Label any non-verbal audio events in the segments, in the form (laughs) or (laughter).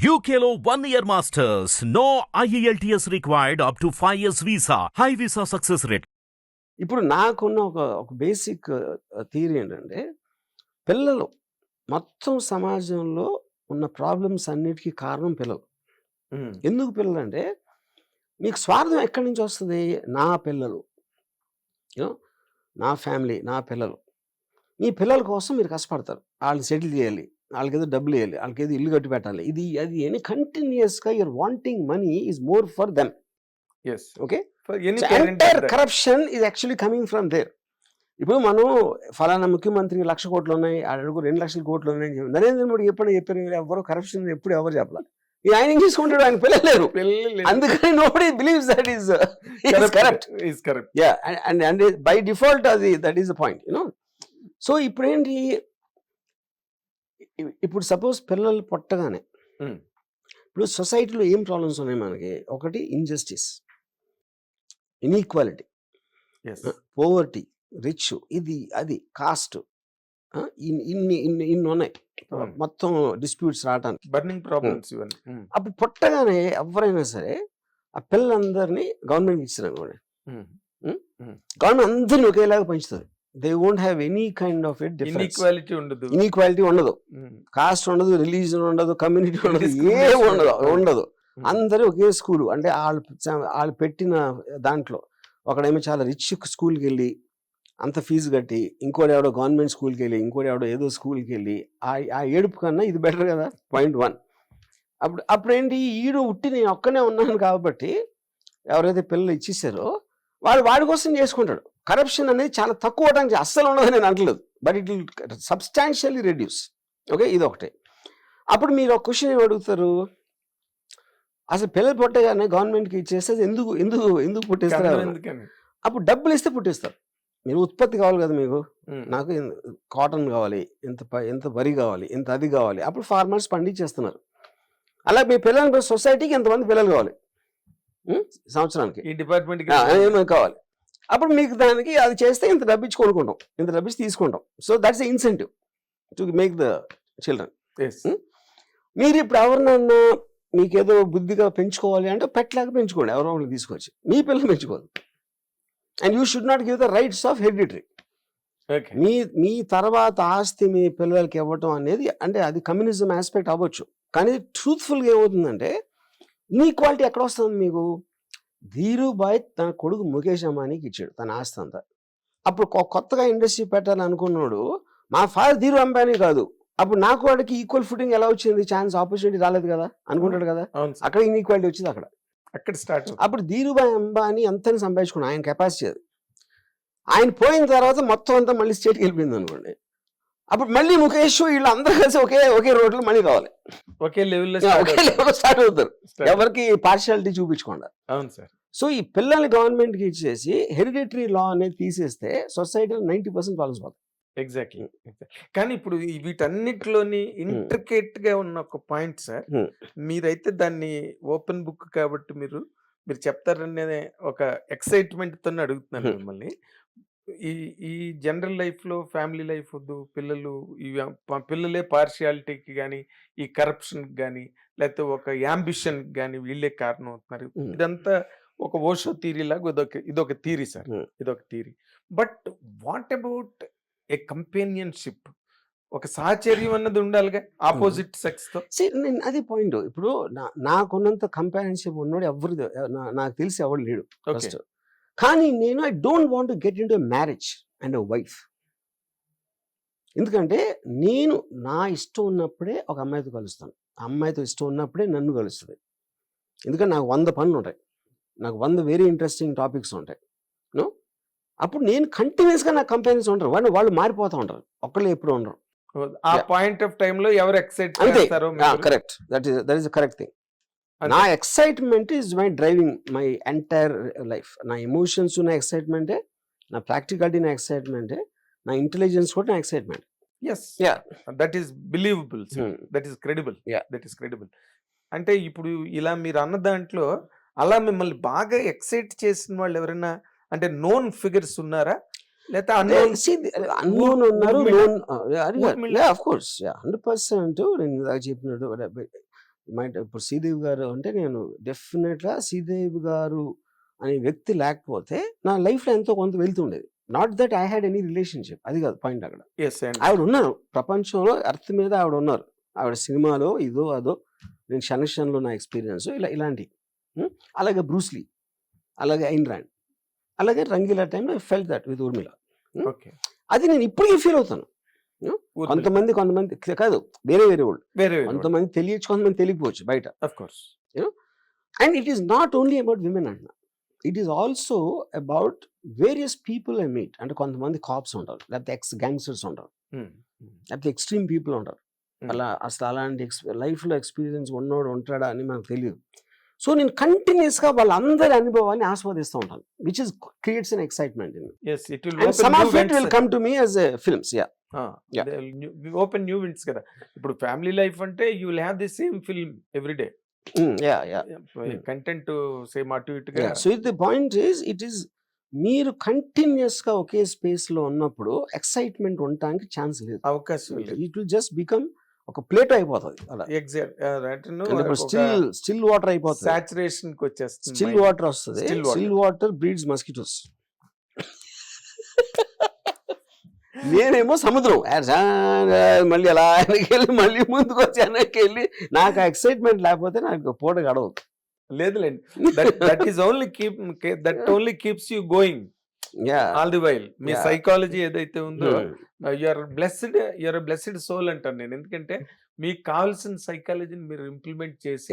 One year masters. No E IELTS required up to 5 years visa. High visa success rate. ఇప్పుడు నాకున్న ఒక ఒక basic theory ఏంటంటే పిల్లలు మొత్తం సమాజంలో ఉన్న ప్రాబ్లమ్స్ అన్నిటికీ కారణం పిల్లలు. ఎందుకు పిల్లలు అంటే మీకు స్వార్థం ఎక్కడి నుంచి వస్తుంది? నా పిల్లలు. యూనో నా ఫ్యామిలీ నా పిల్లలు. మీ పిల్లల కోసం మీరు కష్టపడతారు. వాళ్ళని సెటిల్ చేయాలి. వాళ్ళకి ఏదో డబ్బులు వేయాలి వాళ్ళకి ఏదో ఇల్లు కట్టి పెట్టాలి. ఇది అది ఎనీ కంటిన్యూస్గా your wanting money is more for them. Yes. Okay? Entire. Corruption ఇది యాక్చువల్లీ కమింగ్ ఫ్రమ్ దేర్. ఇప్పుడు మనం ఫలానా ముఖ్యమంత్రి లక్ష కోట్లు ఉన్నాయి అడుగు రెండు లక్షల కోట్లు ఉన్నాయి అని చెప్పి నరేంద్ర మోడీ ఎప్పుడు చెప్పారు ఎవరు కరప్షన్ ఎప్పుడు ఎవరు చెప్పలేదు ఈ ఆయన ఏం చేసుకుంటాడు ఆయన పిల్లలేరు పిల్లలు- అందుకని nobody believes that is correct. Ya and and by default అది that is the point you know so ఇప్పుడు ఏంటి ఇ- ఇప్పుడు సపోజ్ పిల్లలు పుట్టగానే. ఇప్పుడు సొసైటీలో ఏం ప్రాబ్లమ్స్ ఉన్నాయి మనకి? ఒకటి ఇంజస్టిస్ ఇన్ఈక్వాలిటీ. పోవర్టీ రిచ్ ఇది అది కాస్ట్ ఇన్ని ఇన్ని ఇన్ని ఉన్నాయి. మొత్తం డిస్ప్యూట్స్ రావడానికి బర్నింగ్ ప్రాబ్లమ్స్ అప్పుడు పుట్టగానే ఎవరైనా సరే ఆ పిల్లలందరినీ గవర్నమెంట్ ఇచ్చారు అనుకోండి ఉమ్. గవర్నమెంట్ అందరినీ ఒకేలాగా పెంచుతుంది. They won't have any kind of it inequality ఉండదు. ఇన్ఈక్వాలిటీ ఉండదు. కాస్ట్ ఉండదు రిలీజన్ ఉండదు కమ్యూనిటీ ఉండదు ఏ ఉండదు ఉండదు. ఉమ్. అందరూ ఒకే స్కూల్. అంటే వాళ్ళు వాళ్ళు పెట్టిన దాంట్లో ఒకడేమో చాలా రిచ్ స్కూల్కి వెళ్ళి అంత ఫీజు కట్టి ఇంకోటి ఎవడో గవర్నమెంట్ స్కూల్కి వెళ్ళి ఇంకోటి ఎవడో ఏదో స్కూల్కి వెళ్ళి ఆ ఆ ఏడుపు కన్నా ఇది బెటర్ కదా? పాయింట్ వన్ అప్పుడు అప్పుడు ఏంటి ఈడు ఉట్టి నేను ఒక్కనే ఉన్నాను కాబట్టి ఎవరైతే పిల్లలు ఇచ్చేసారో వాడు వాడి కోసం చేసుకుంటాడు. కరప్షన్ అనేది చాలా తక్కువ అవడానికి అస్సలు ఉండదు నేను అంటలేదు but it will substantially reduce okay ఇది ఒకటే. అప్పుడు మీరు ఒక క్వశ్చన్ ఏం అడుగుతారు? అసలు పిల్లలు పుట్టగానే గవర్నమెంట్కి ఇచ్చేస్తే ఎందుకు ఎందుకు ఎందుకు పుట్టేస్తారు అప్పుడు డబ్బులు ఇస్తే పుట్టిస్తారు. మీరు ఉత్పత్తి కావాలి కదా మీకు? నాకు కాటన్ కావాలి ప- ఎంత వరి కావాలి ఇంత అది కావాలి. అప్పుడు ఫార్మర్స్ పండించేస్తున్నారు. అలా మీ పిల్లలకి సొసైటీకి ఎంతమంది పిల్లలు కావాలి? సంవత్సరానికి. ఈ డిపార్ట్మెంట్ ఆ, ఏమో కావాలి. అప్పుడు మీకు దానికి అది చేస్తే ఇంత డబ్బు ఇచ్చి కొనుక్కుంటాం. ఇంత డబ్బు ఇచ్చి తీసుకుంటాం so that's incentive to make the children మీరు ఇప్పుడు ఎవరినన్నా మీకేదో బుద్ధిగా పెంచుకోవాలి అంటే పెట్టలాగా పెంచుకోండి. ఎవరో ఒకరికి తీసుకొచ్చి. మీ పిల్లలు పెంచుకోదు and you should not give the rights of hereditary okay మీ మీ తర్వాత ఆస్తి మీ పిల్లలకి ఇవ్వటం అనేది అంటే అది కమ్యూనిజం ఆస్పెక్ట్ అవ్వచ్చు. కానీ ట్రూత్ఫుల్గా ఏమవుతుందంటే ఇన్ఈక్వాలిటీ ఎక్కడ వస్తుంది మీకు? ధీరుబాయ్ తన కొడుకు ముఖేష్ అంబానీకి ఇచ్చాడు తన ఆస్తి అంతా. అప్పుడు కొత్తగా ఇండస్ట్రీ పెట్టాలనుకున్నాడు మా ఫాదర్ ధీరు అంబానీ కాదు. అప్పుడు నాకు వాడికి ఈక్వల్ ఫుటింగ్ ఎలా వచ్చింది? ఛాన్స్ ఆపర్చునిటీ రాలేదు కదా? అనుకుంటాడు కదా? అక్కడ ఇన్ఈక్వాలిటీ వచ్చింది అక్కడ. అక్కడ స్టార్ట్ అప్పుడు ధీరుభాయ్ అంబానీ అంతని సంపాదించుకున్నాడు. ఆయన కెపాసిటీ అది. ఆయన పోయిన తర్వాత మొత్తం అంతా మళ్ళీ స్టేట్కి వెళ్ళిపోయింది అనుకోండి. అప్పుడు మళ్ళీ ముఖేష్ వీళ్ళు అందరూ కలిసి ఒకే ఒకే రోడ్లో మళ్ళీ కావాలి ఒకే లెవెల్లో ఒకే లెవెల్లో స్టార్ట్ అవుతారు. ఎవరికి పార్షియాలిటీ చూపించకుండా. అవును సార్. సో ఈ పిల్లల్ని గవర్నమెంట్కి ఇచ్చేసి హెరిడిటరీ లా అనేది తీసేస్తే సొసైటీలో నైంటీ పర్సెంట్ ప్రాబ్లమ్స్ పోతాయి. ఎగ్జాక్ట్లీ కానీ ఇప్పుడు వీటన్నిటిలోని ఇంట్రికేట్గా ఉన్న ఒక పాయింట్ సార్ Hmm. మీరైతే దాన్ని ఓపెన్ బుక్ కాబట్టి మీరు మీరు చెప్తారనే ఒక ఎక్సైట్మెంట్తో అడుగుతున్నాను Hmm. మిమ్మల్ని. ఈ ఈ జనరల్ లైఫ్లో ఫ్యామిలీ లైఫ్ వద్దు పిల్లలు ఈ ప- పిల్లలే పార్షియాలిటీకి కానీ ఈ కరప్షన్ కానీ లేకపోతే ఒక యాంబిషన్ కానీ వీళ్ళే కారణం అవుతున్నారు. ఇదంతా ఒక ఓషో థీరీ లాగా ఇదొక ఇదొక థీరీ సార్. ఇదొక theory but what about a companionship? ఒక సాహచర్యం (laughs) అన్నది ఉండాలిగా ఆపోజిట్ సెక్స్తో See, నేను అది పాయింట్. ఇప్పుడు నా- నాకున్నంత కంపారిజన్షిప్ ఉన్నాడు ఎవరు నాకు తెలిసి ఎవరు లేడు ఓకే. ఫస్ట్. కానీ నేను I don't want get into marriage and wife ఎందుకంటే నేను నా ఇష్టం ఉన్నప్పుడే ఒక అమ్మాయితో కలుస్తాను. అమ్మాయితో ఇష్టం ఉన్నప్పుడే నన్ను కలుస్తుంది. ఎందుకంటే నాకు వంద పనులు ఉంటాయి నాకు వంద వెరీ ఇంట్రెస్టింగ్ టాపిక్స్ ఉంటాయి. నో అప్పుడు నేను కంటిన్యూస్గా నా కంపెనీస్ ఉంటారు. వాళ్ళు వాళ్ళు మారిపోతూ ఉంటారు. ఒక్కళ్ళు ఎప్పుడు ఉండరు. ఆ. పాయింట్ ఆఫ్ టైం లో ఎవరు ఎక్సైట్ అంతే. Correct that is that is correct thing. నా excitement is my driving my entire life నా ఎమోషన్స్ నా ఎక్సైట్మెంటే నా ప్రాక్టికాలిటీ నా ఎక్సైట్మెంటే నా ఇంటెలిజెన్స్ కూడా నా excitement yes Yeah. That is believable that is credible Yeah. That is credible అంటే ఇప్పుడు ఇలా మీరు అన్న దాంట్లో అలా మిమ్మల్ని బాగా ఎక్సైట్ చేసిన వాళ్ళు ఎవరైనా అంటే నోన్ ఫిగర్స్ ఉన్నారా? లేకపోతే అన్నోన్ ఉన్నారు yeah, Urmila? yeah, of course, yeah, 100% నేను ఇందాక చెప్పినట్టు మైండ్ ఇప్పుడు శ్రీదేవి గారు అంటే నేను డెఫినెట్గా శ్రీదేవి గారు అనే వ్యక్తి లేకపోతే నా లైఫ్లో ఎంతో కొంత వెళ్తుండేది. Not that I had any relationship. అది కాదు పాయింట్ అక్కడ. ఆవిడ ఉన్నారు. ప్రపంచంలో ఎర్త్ మీద ఆవిడ ఉన్నారు. ఆవిడ సినిమాలో ఇదో అదో నేను షనక్షన్లో నా ఎక్స్పీరియన్స్ ఇలా ఇలాంటివి? అలాగే బ్రూస్లీ అలాగే ఐన్ ర్యాండ్ అలాగే రంగీలా టైంలో felt that with Urmila. Okay. అది నేను ఇప్పటికీ ఫీల్ అవుతాను. కొంతమంది కొంతమంది కాదు వేరే వేరే వాళ్ళు. వేరే కొంతమంది తెలియచ్చు కొంతమంది తెలియకపోవచ్చు బయట. Course and it is not only about women అంటున్నా it is also about various people I meet అంటే కొంతమంది కాప్స్ ఉంటారు లేకపోతే ఎక్స్ గ్యాంగ్స్టర్స్ ఉంటారు. లేకపోతే ఎక్స్ట్రీమ్ పీపుల్ ఉంటారు. అలా అసలు అలాంటి ఎక్స్ లైఫ్లో ఎక్స్పీరియన్స్ ఉన్నోడు ఉంటాడా అని మనకు తెలియదు సో నేను కంటిన్యూస్గా వాళ్ళందరి అనుభవాన్ని ఆస్వాదిస్తూ ఉంటాను which is creates an excitement it it will come to me as films yeah. Open new winds కదా. ఇప్పుడు ఫ్యామిలీ లైఫ్ అంటే you will have the same film every day yeah yeah content same అటు ఇటుగా so it the point is it is మీరు కంటిన్యూస్గా ఒకే స్పేస్లో ఉన్నప్పుడు excitement ఉండటానికి ఛాన్స్ లేదు. అవకాశం లేదు. ఇట్ విల్ జస్ట్ బికమ్ ఒక ప్లేట్ అయిపోతుంది అలా. ఎగ్జాక్ట్. స్టిల్ స్టిల్ వాటర్ అయిపోతుంది. సాచురేషన్కి వచ్చేస్తుంది స్టిల్. వాటర్ వస్తుంది. Still water. Breeds mosquitoes. (laughs) నేనేమో సముద్రం. మళ్ళీ అలా వెళ్ళి మళ్ళీ ముందుకు వచ్చి వెనక్కి వెళ్ళి నాకు ఎక్సైట్మెంట్ లేకపోతే నాకు పూట గడవదు. లేదులేండి. That is only keep that only keeps you going all the while me. Psychology ఏదైతే ఉందో. You're blessed you're blessed soul అంటాను నేను ఎందుకంటే (laughs) మీకు కావాల్సిన సైకాలజీని మీరు ఇంప్లిమెంట్ చేసి.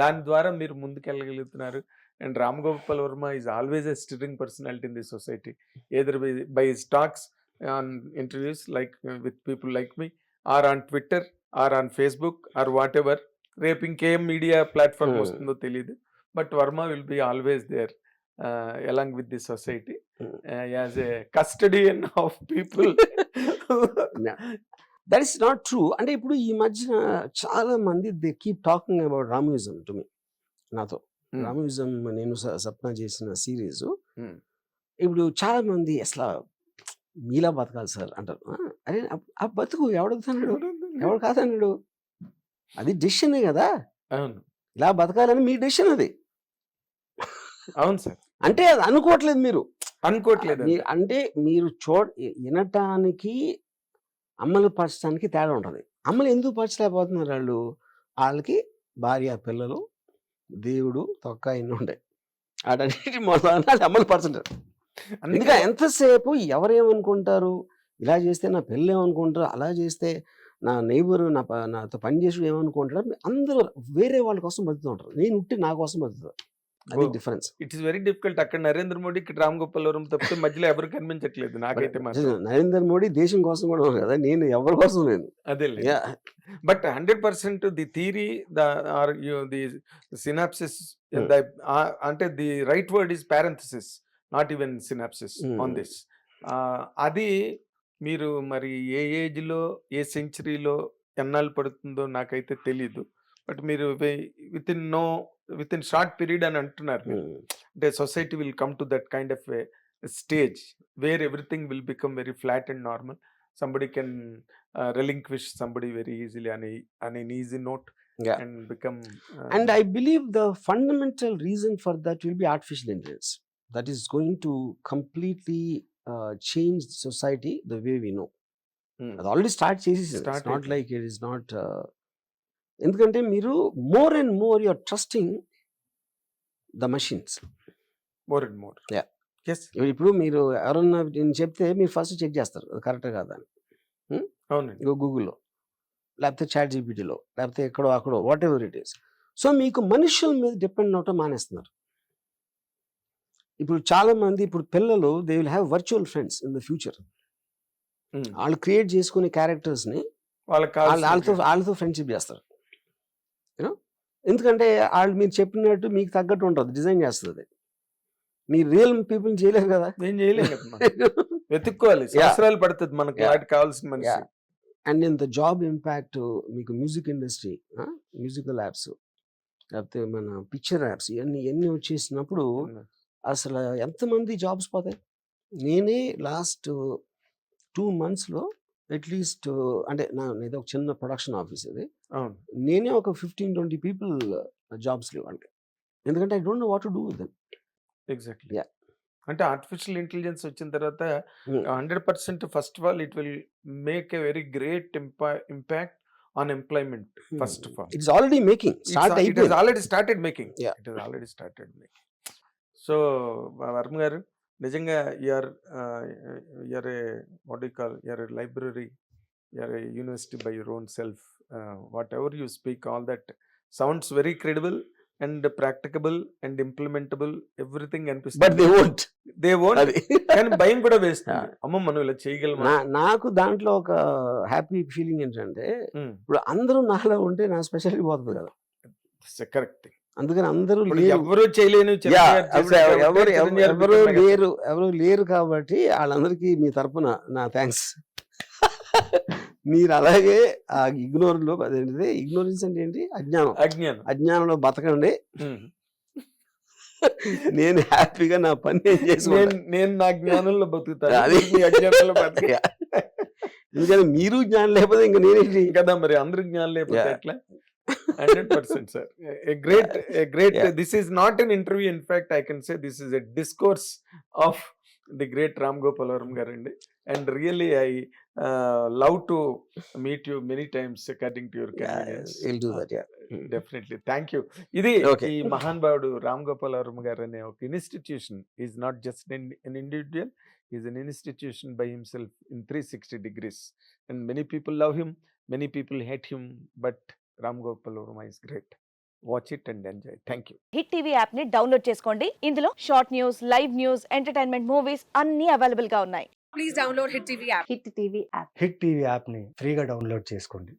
దాని ద్వారా మీరు ముందుకెళ్ళగలుగుతున్నారు and Ram Gopal Varma is always a stirring personality in the society either by his talks on interviews like with people like me or on Twitter or on Facebook or whatever రేపు ఇంకేం media platform. వస్తుందో తెలియదు but Varma will be always there along with the society Hmm. As a custodian of people that is not true అంటే ఇప్పుడు ఈ మధ్యన చాలా మంది they keep talking about Ramuism to me నాతో. Hmm. రామ్యూజం నేను స- సప్న చేసిన సిరీస్ Hmm. ఇప్పుడు చాలా మంది అసలు మీలా బతకాలి సార్ అంటారు. "ఆ, అరే ఆ- బతుకు ఎవడవుతున్నాడు ఎవడు కాదన్నాడు? అది డిసిషనే కదా. అవును. ఇలా బతకాలని మీ డిసిషన్ అది. అవును సార్. అంటే అది అనుకోవట్లేదు మీరు. అనుకోవట్లేదు అంటే మీరు చూ వినటానికి అమలు పరచడానికి తేడా ఉంటుంది. అమలు ఎందుకు పరచలేకపోతున్నారు వాళ్ళు? వాళ్ళకి భార్య పిల్లలు దేవుడు తొక్క ఇన్ని ఉంటాయి. వాటన్నిటి మొదలు అమలు పరచలేరు అందుకే ఎంతసేపు ఎవరేమనుకుంటారు? ఇలా చేస్తే నా పిల్లలు ఏమనుకుంటారు? అలా చేస్తే నా నైబర్ నా నాతో పని చేసి ఏమనుకుంటారు అందరూ వేరే వాళ్ళ కోసం బతుకుతూ ఉంటారు. నేను ఉట్టి నా కోసం బతుకుతాను అది. Difference it is very difficult అక్కడ నరేంద్ర మోడీ ఇక్కడ రామ్ గోపాల్ వరం తప్పితే మధ్యలో ఎవరు కనిపించట్లేదు నాకైతే నరేంద్ర మోడీ దేశం కోసం కూడా కదా నేను ఎవరి కోసం లేదు అదే. But hundred percent the theory the or the synopsis. అంటే the right word is parenthesis not even synopsis on. This అది మీరు మరి ఏ ఏజ్లో ఏ సెంచరీలో ఎన్నాళ్ళు పడుతుందో నాకైతే తెలీదు బట్ మీరు within no with in short period అని అంటున్నారు మీరు. ఉమ్. అంటే society will come to that kind of stage where everything will become very flat and normal somebody can relinquish somebody very easily on, a, on an easy note Yeah. and become uh, And I believe the fundamental reason for that will be artificial intelligence. That is going to completely uh, change society the way we know. mm, అది already start చేసేసింది Start it's not అయిపోయింది. Like it is not ఎందుకంటే మీరు more and more your trusting the machines more. Yeah. Yes. ఇప్పుడు మీరు ఎవరన్నా నేను చెప్తే మీరు ఫస్ట్ చెక్ చేస్తారు. అది కరెక్ట్ కాదా అని. అవునండి. ఇగో గూగుల్లో లేకపోతే చాట్ జీపీటీలో లేకపోతే ఎక్కడో అక్కడో whatever it is so మీకు మనుషుల మీద డిపెండ్ అవటం మానేస్తున్నారు. ఇప్పుడు చాలా మంది ఇప్పుడు పిల్లలు they will have virtual friends in the future. వాళ్ళు క్రియేట్ చేసుకునే క్యారెక్టర్స్ని వాళ్ళతో వాళ్ళతో ఫ్రెండ్షిప్ చేస్తారు. ఎందుకంటే వాళ్ళు మీరు చెప్పినట్టు మీకు తగ్గట్టు ఉంటుంది డిజైన్ చేస్తుంది. మీరు రియల్ పీపుల్ చేయలేరు కదా. ఏం చేయలేం కదా మనం. (laughs) వెతుక్కోవాలి. సంవత్సరాలు పడుతుంది మనకు. వాటికి కావాల్సిన మనిషి. And in the job impact మీకు మ్యూజిక్ ఇండస్ట్రీ మ్యూజికల్ యాప్స్ లేకపోతే మన పిక్చర్ యాప్స్ ఇవన్నీ ఇవన్నీ వచ్చేసినప్పుడు అసలు ఎంతమంది జాబ్స్ పోతాయి? నేనే లాస్ట్ టూ మంత్స్లో అట్లీస్ట్ అంటే నా ఇది ఒక చిన్న ప్రొడక్షన్ ఆఫీస్ ఇది నేనే ఒక ఫిఫ్టీన్ ట్వంటీ పీపుల్ జాబ్స్ ఇవ్వండి ఎందుకంటే I don't know what to do with exactly. Yeah. అంటే ఆర్టిఫిషియల్ ఇంటెలిజెన్స్ వచ్చిన తర్వాత. Hundred percent first of all it will make a very great impact on employment first of all. It's already making. Start అయిపోయింది. Already started making. It is already started making. So Varma garu నిజంగా you're you're a what you call you're a library you're a university by your own self whatever you speak all that sounds very credible and practicable and implementable everything but అనిపిస్తుంది they they own అది. కానీ భయం కూడా వేస్తుంది. అమ్మ మనం ఇలా చేయగలమా? నా నాకు దాంట్లో ఒక హ్యాపీ ఫీలింగ్ ఏంటంటే. ఇప్పుడు అందరూ నాలో ఉంటే నా స్పెషాలిటీ పోతుంది కదా. కరెక్ట్. అందుకని అందరూ. ఎవరు చేయలేను ఎవరు లేరు ఎవరు లేరు కాబట్టి వాళ్ళందరికీ మీ తరపున నా థ్యాంక్స్ మీరు అలాగే ఆ ఇగ్నోర్లో అదేంటిది? ఇగ్నోరెన్స్ అంటే ఏంటి? అజ్ఞానం. అజ్ఞానం. అజ్ఞానంలో బతకండి. నేను హ్యాపీగా నా పని నేను నేను నేను నా జ్ఞానంలో బతుకుతాను అది- అజ్ఞానంలో బతికి. (laughs) ఎందుకంటే మీరు జ్ఞానం లేకపోతే ఇంకా నేనేంటి? కదా మరి అందరు జ్ఞానం లేకపోతే. ఎట్లా? Hundred percent sir great great Yeah. This is not an interview in fact I can say this is a discourse of the great Ram Gopal Varma garu అండి and really I love to meet you many times according to your definitely thank you ఇది Okay. ఈ మహానుభావుడు రామ్ గోపాల్ వర్మ గారు అనే ఒక institution is not just an individual is an institution by himself in three sixty degrees and many people love him many people hate him but Ram Gopal Varma is great. Watch it and enjoy. Thank you. Hit TV యాప్ని download చేసుకోండి. ఇందులో short news live news entertainment movies అన్ని అవైలబుల్గా ఉన్నాయి. please download Hit TV app. Hit TV app. Hit TV యాప్ని ఫ్రీగా download చేసుకోండి.